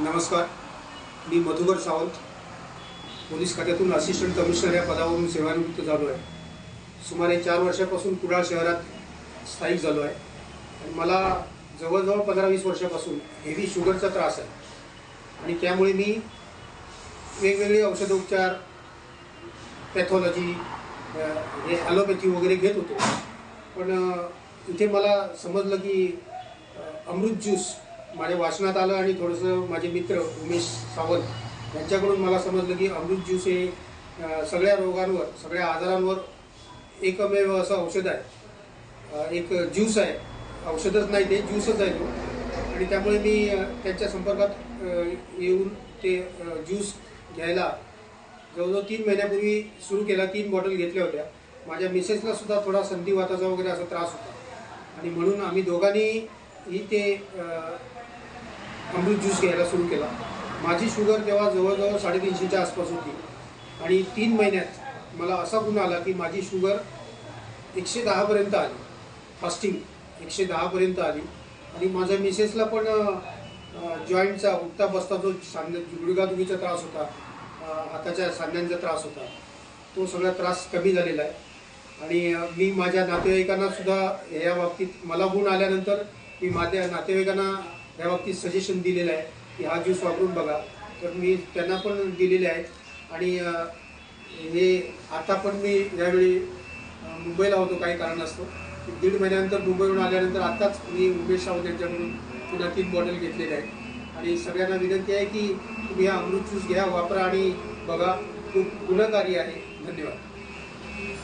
नमस्कार. मी मधुकर सावंत पोलीस खात्यातून असिस्टंट कमिशनर या पदावरून सेवानिवृत्त झालो आहे सुमारे चार वर्षापासून कुडाळ शहरात स्थायिक झालो आहे आणि मला जवळजवळ पंधरा वीस वर्षापासून हेवी शुगरचा त्रास आहे. आणि त्यामुळे मी वेगवेगळे औषधोपचार पॅथॉलॉजी हे ॲलोपॅथी वगैरे घेत होतो. पण इथे मला समजलं की अमृत ज्यूस माझ्या वाचनात आलं आणि थोडंसं माझे मित्र उमेश सावंत यांच्याकडून मला समजलं की अमृत ज्यूस हे सगळ्या रोगांवर सगळ्या आजारांवर एकमेव असं औषध आहे. एक ज्यूस आहे. औषधच नाही ते ज्यूसच आहे तो. आणि त्यामुळे मी त्यांच्या संपर्कात येऊन ते ज्यूस घ्यायला जवळजवळ तीन महिन्यापूर्वी सुरू केला तीन बॉटल घेतल्या होत्या. माझ्या मिसेसला सुद्धा थोडा संधिवाताचा वगैरे असा त्रास होता. आणि म्हणून आम्ही दोघांनी ही ते अमृत ज्यूस घ्यायला सुरू केला. माझी शुगर तेव्हा जवळजवळ साडेतीनशेच्या आसपास होती. आणि तीन महिन्यात मला असा गुण आला की माझी शुगर एकशे दहापर्यंत आली. फास्टिंग एकशे दहापर्यंत आली. आणि माझ्या मिसेसला पण जॉईंटचा उठता बसता जो सांध्या गुडगादुगीचा त्रास होता हाताच्या सांध्यांचा त्रास होता तो सगळा त्रास कमी झालेला आहे. आणि मी माझ्या नातेवाईकांना सुद्धा या बाबतीत मला गुण आल्यानंतर मी माझ्या नातेवाईकांना या बाबतीत सजेशन दिलेलं आहे की हा ज्यूस वापरून बघा. तर मी त्यांना पण दिलेले आहेत. आणि हे आता पण मी यावेळी मुंबईला होतो काही कारणास्तव. दीड महिन्यानंतर मुंबईहून आल्यानंतर आत्ताच मी उमेश सावंत यांच्याकडून पुन्हा तीन बॉटल घेतलेल्या आहेत. आणि सगळ्यांना विनंती आहे की तुम्ही हा अमृत ज्यूस घ्या वापरा आणि बघा. खूप गुणकारी आहे. धन्यवाद.